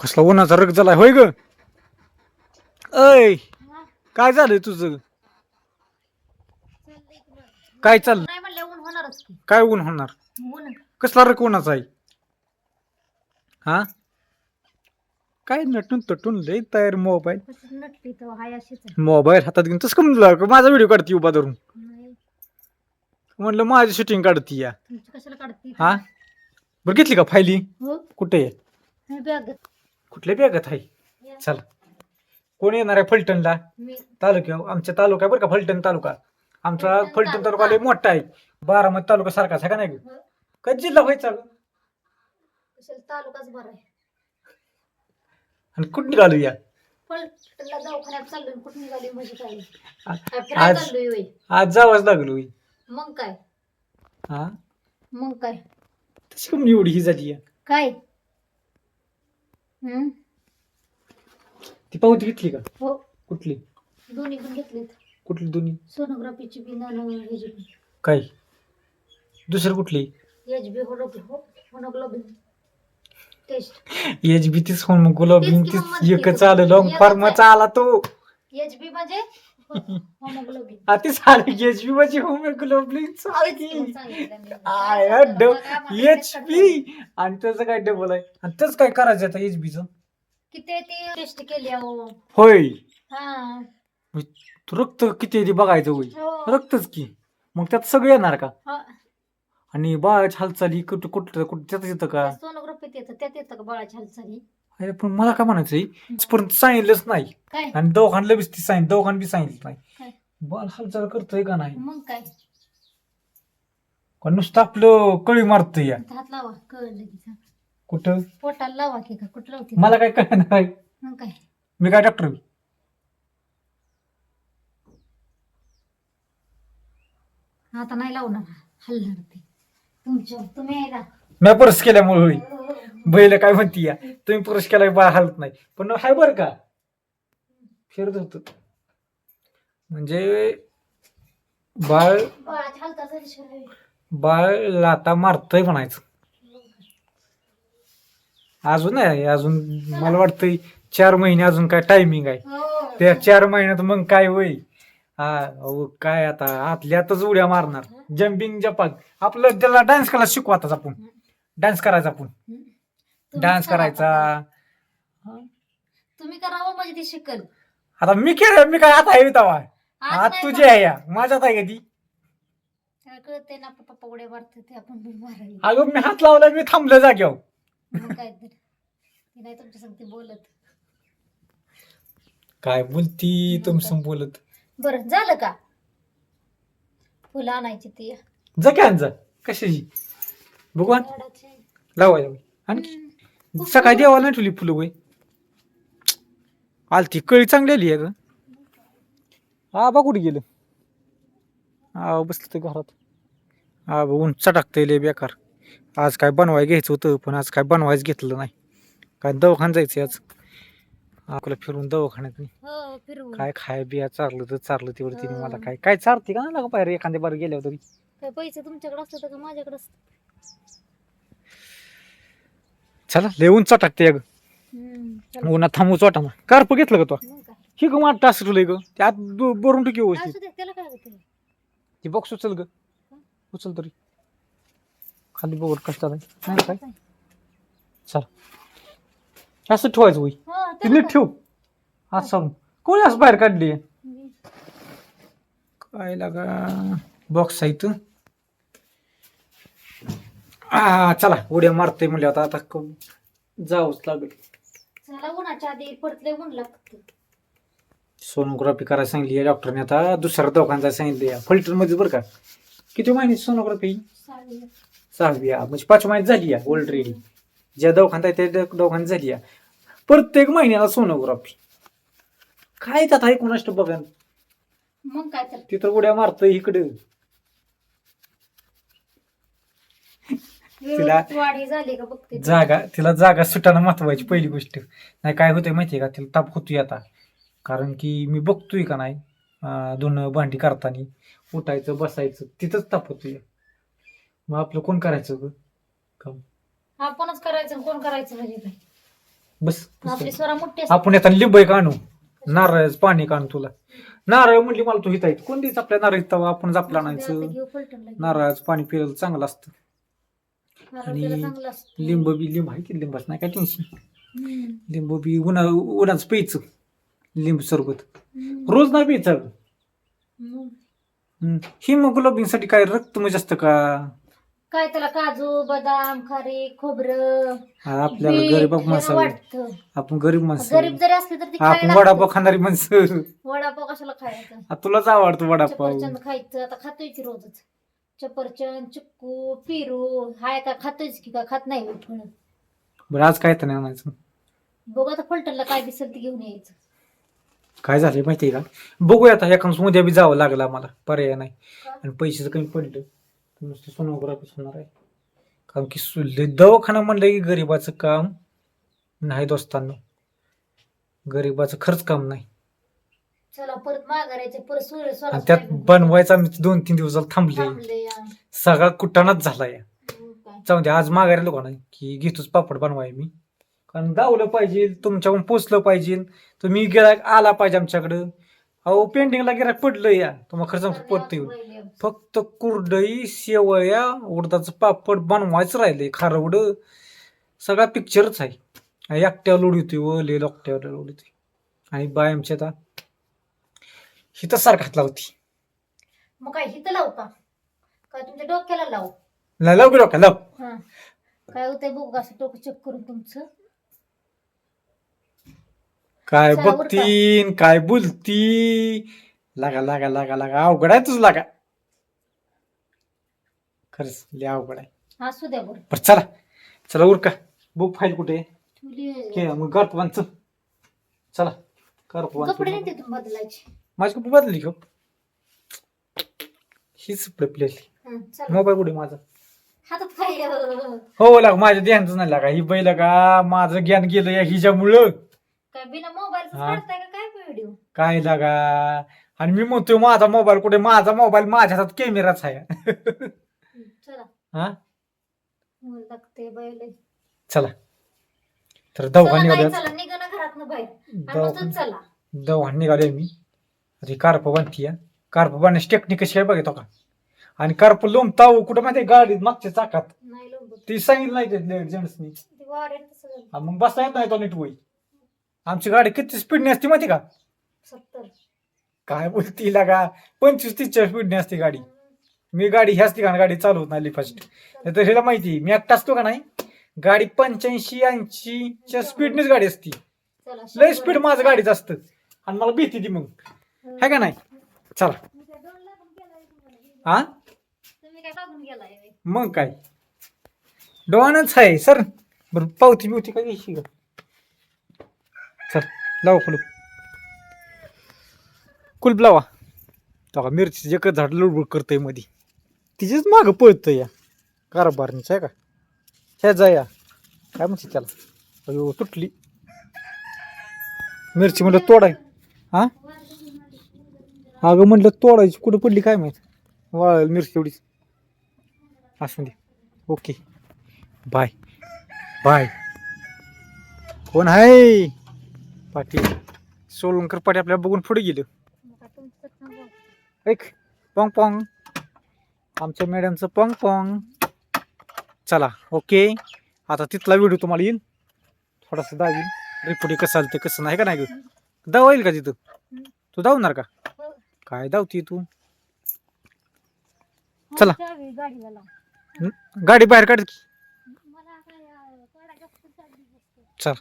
कसला उन्हाचा रग झालाय होय ग? ऐ काय झालंय तुझं? काय चाललं? नाही म्हणलं ऊन होणारच की. काय ऊन होणार? ऊन. कसला रग उन्हाचा आहे? हा? काय नटून तटून लय तयार मोबाईल. कसं नटली तर हाय अशीच आहे. मोबाईल हातात घेऊन तसं कमी माझा व्हिडिओ काढते उभा धरून? नाही. म्हणलं माझी शूटिंग काढती या. तुमची कशाला काढते? हा? बरं घेतली का फायली? हो. कुठे आहे? बॅग कुठल्या बॅगात आहे चला. कोण येणार आहे फलटणला? तालुक्या आमच्या तालुका बरं का फलटण तालुका. आमचा फलटण तालुका. लय मोठा आहे. बारामती तालुका सारखाच आहे का नाही? हो, काय जिल्हा व्हायचा? कशाला तालुकाच बरा आहे? आणि कुठं निघालो या? म्हणजे आज. आज जावंच लागलो. मग काय? हा? मग काय? तशी कमी एवढी ही झाली या. काय? हम्म. ती पावती घेतली का? हो. कुठली? दोन्ही पण घेतलेत. कुठली दोन्ही? सोनोग्राफीची बी बी काय? दुसरी कुठली? H B haemoglobin test H B तीच होऊन गुलाबी तेच की मग म्हणते. एकच आलं. लॉंग फॉर्मचा आला तो. एच बी म्हणजे? होमोग्लोबिन ती साडी एच बी माझी होम गुलाबी एच बी आणि त्याचं काय डबल आहे? आणि काय करायचं आता एच बीच किती ती? टेस्ट केली अहो. होय. हा. तू रक्त किती आहे ते बघायचं होय. हो. रक्तच की. मग त्यात सगळं येणार का? हा. आणि बाळाची हालचाली कुठं कुठं कुठं त्यात येतं का? सोनोग्राफीत येतं त्यात येतं का बाळाची हालचाली? अरे पण मला काय म्हणायचंय आजपर्यंत सांगितलंच नाही. काय? आणि दवाखान्याला बी ती सांगितलं दवाखान बी सांगितलं काय? नाही बाळ हालचाल करतोय का नाही? मग काय? का नुसतं आपलं कळी मारतोय या. हात लावा कळलं लगेच. कुठं? पोटाला लावा की का? कुठं लावते मला काय कळणार आहे मग काय? मी काय डॉक्टर आता नाही लावणार. ते तुमच्या तुम्ही यायला. मी परस केल्यामुळे होईल. बैल काय म्हणती या? तुम्ही पुरुष केला बा बाळ हालत नाही. पण हाय बर का? फिरत होत. म्हणजे बाळ बाळ लाता मारतय म्हणायचं. अजून आहे अजून मला वाटतंय चार महिने अजून काय टायमिंग आहे. त्या चार महिन्यात मग काय होई हा अहो, काय आता आतल्यातच उड्या मारणार. जम्पिंग जपाक आपलं त्याला डान्स करायला शिकू आताच आपण. डान्स करायचा आपण. तुम्हीच डान्स करा करायचा. तुम्ही करावं म्हणजे ती शिकल. आता मी केलं मी काय आता आहे तवा. आज नाही तुझी आहे या. माझ्यात आहे का ती? त्याला कळते ना पप्पा उड्या मारते ते आपण पण मारावी अगं मी हात लावला मी थांबलो जाग्यावर मग काय तर. ती नाही तुमच्या संगती बोलत. काय बोलती तुमचं बोलत? बरं झालं का? फुलं आणायची ती. जा की आण जा कशाची? भगवान. झाडाची. लावायला होय. आणखी. सकाळी देवाला नाही ठेवली फुलं वय आलती कळी चांगली आली आहे ग आबा कुठे गेलं? आ बसलं ते घरात. आ ऊन चटाकतंय लय बेकार. आज काय बनवाय घ्यायचं होतं पण आज काय बनवायचं घेतलं नाही. काय दवाखान्यात जायचं आज. आपलं फिरून दवाखान्यात नाही. हो काय खाय बिया चारलं तर चारलं तेवढं तिने मला हं. काय. काय चारते का ना बाहेर एखाद्या बार गेल्यावर पैसे तुमच्याकडे असलं तर का माझ्याकडे असतं? चला लय ऊन चटाकते ग हम्म, चला. उन्हात थांबूच वाटा ना कार्प घेतलं का तो? ही ग माझं टास ठेवलंय ग. ते आत व्यवस्थित. दे होतं ती बॉक्स उचल ग. उचल तरी. खाली बघ कष्टात आहे नाही काय? चल. असं ठेवायचं होई ती त्याला नीट? ठेव. असं कोणी असं बाहेर काढली? मी- काय लागा? बॉक्स आहे इथं. आ चला उड्या मारतोय म्हणले आता आता क- जावंच लागेल. चला उन्हाच्या आधी ऊन लागतं सोनोग्राफी करायला सांगितली आहे डॉक्टरने आता दुसऱ्या दवाखान्यात सांगितली फलटणमध्ये बरं का. किती महिने सोनोग्राफी सहावी. आहे. म्हणजे पाच महिने झाली आहे ऑलरेडी ज्या दवाखान्यात आहे त्या दव- दवाखान्यात झाली आहे प्रत्येक महिन्याला सोनोग्राफी काय त्यात आहे कोणाष्ट बघा. मग काय तर. तिथं उड्या मारतोय इकडं. तिला- व्यवस्थित वाढी झाली का बघते जागा तिला जागा सुटाणं महत्वाची पहिली गोष्ट. नाही काय होतंय माहितीये का? तिला ताप होतोय आता. कारण की मी बघतोय का नाही धुणं भांडी करताना उठायचं बसायचं तिथंच ताप होतोय. मग आपलं कोण करायचं ग? काम. आपणच करायचं आणि कोण करायचं म्हणजे काय? बस आपली स्वरा मोठी असते. आपण आता लिंब एक आणू नारळाचं पाणी का आणू तुला. नारळ म्हणली मला तू हिता कोण द्यायचं आपल्या नारळ तवा? आपण जापला आता आणायचं घेऊ पलटून लगेच. नारळाचं पाणी पिलं चांगलं असतं. आणि. लिंब बी लिंब आहे की लिंबाच नाही काय टेन्शन. लिंबू बी उन्हा उन्हाच प्यायचं. लिंबू सरबत. रोज नाही प्यायचं. हिमोग्लोबिनसाठी काय रक्त म्हणजे असतं का? काय त्याला काजू बदाम खारी खोबरं हा, आपल्याला गरीब माणसं आपण गरीब माणसं गरीब जरी असले तर आपण वडापाव. खाणारी माणसं. वडापाव कशाला खायचं? तुलाच आवडतो वडापाव. खायचं आता खातोय की रोजच. चपरचंद चिक्कू पेरू हाय का खातोयच की का? खात नाही फळ बरं आज काय तर नाही आणायचं. बघू आता फलटणला काय दिसेल ते घेऊन यायचं. काय झालं माहितीये का? बघूया आता एखाद उद्या बी जावं लागलं आम्हाला. पर्याय नाही? आणि पैशाचं कमी पडलं. तर नुसतं सोनोग्राफीच होणार आहे. कारण की सु- लय दवाखाना म्हणलं की गरीबाचं काम नाही दोस्तांनो. गरीबाचं खरंच काम नाही. चला परत माघारायचं परत सूर्य आणि त्यात. बनवायचा आम्ही दोन तीन दिवस झाले थांबले. सगळा कुटाणाच झाला या मग काय. जाऊन दे आज माघारी लोक नाही? की घेतोच पापड बनवाय मी. कारण दावलं पाहिजे तुमच्याकडून पोचलं पाहिजे. तुम्ही गिराक आला पाहिजे आमच्याकडं. अहो पेंडिंगला गिराक पडलं या. तुम्हाला खर्च पडतं येऊन. फक्त कुरडई शेवया उडदाचं पापड बनवायचं राहिले खारवड. सगळा पिक्चरच आहे. आणि एकट्यावर लोड होती व ले लोकट्यावर लोड होती आणि बाय आमच्या आता. हिथं सारखा हात. लावती मग काय हिथं लावू का? काय तुमच्या डोक्याला लावू? नाही लाव डोक्या लाव. हा. काय होतंय बघू का असं डोकं चेक करून तुमचं. काय चला. बघतीन काय बोलती लागा लागा लागा लागा. अवघड आहे तुझं लागा. खरंच लय अवघड आहे. असू द्या बरं. बरं चला. चला उरका. बुक फाईल कुठे आहे? ठेवली घे, मग गारपवांचं चला. गारपवांचं कपडे नाही तिथून बदलायचे. माझी कपडे बदलली का हीच प्लेली हं, चला. मोबाईल कुठे माझा? हातात काय अं, हो लाग माझ्या ध्यानच नाही लागा. ही बैल का माझं ज्ञान गेलं या हिच्यामुळं. काय बिना हा. काढताय का? काय व्हिडिओ काय लागा? आणि मी म्हणतोय माझा मोबाईल कुठे? माझा मोबाईल माझ्या हातात कॅमेराच आहे. चला. हा? मला लागते बैल. चला. तर चला दवाखान्यात नाही निघाल्या चला निघा ना घरातनं बाहेर. आणि दवाखान्यात नुसतं चला. दवाखान्यात निघालोय मी. ही कार्प बांधती कार्प बांधण्याची टेक्निक कशी आहे बघा का? आणि कार्प लोंबताव कुठं माहिती गाडीत मागच्या चाकात. नाही ती सांगितलं नाही ते जेंट्सनी ते तसं मग बसता येत नाही तो नीट वय आमची गाडी किती स्पीडने असते माहिती का? सत्तर. काय बोलती लागा? पंचवीस तीसच्या स्पीडने असते गाडी. मी गाडी ह्याच ठिकाणी गाडी चालवत नाही फास्ट तर हिला माहिती मी एकटा असतो का नाही? गाडी पंच्याऐंशी ऐंशीच्या स्पीडनेच गाडी असती. चला लय स्पीड माझं गाडीच असतं. आणि मला भीती ती मग. है का नाही? चला. हा? मग काय? डोळानच आहे सर. बरं पावती बिवती काय घ्यायची का चल लावा कुलूप कुलप लावा. तो का मिरची एकच झाड लुडबुड करतंयमध्ये तिचेच मागं पळतं या. कारभारणीच आहे का? ह्या जा या. काय म्हणते त्याला? अयो तुटली. मिरची म्हणलं तोडाय. हा अगं म्हटलं तोडायची कुठं पडली काय माहीत? वाळ मिरची एवढीच. असू दे. ओके. बाय. बाय. कोण आहे पाटील. सोलंकर पाटी आपल्याला बघून पुढे गेलं. ऐक पॉंग पॉंग. आमच्या मॅडमचं पॉंग पॉंग. चला ओके. आता तिथला व्हिडिओ तुम्हाला येईल. थोडासा दावील रिपोर्ट कसं आलं ते कसं नाही का नाही ग? दावा येईल का तिथं? तू धावणार का? काय धावती तू चला. गाडीला लाव. गाडी बाहेर काढ. चल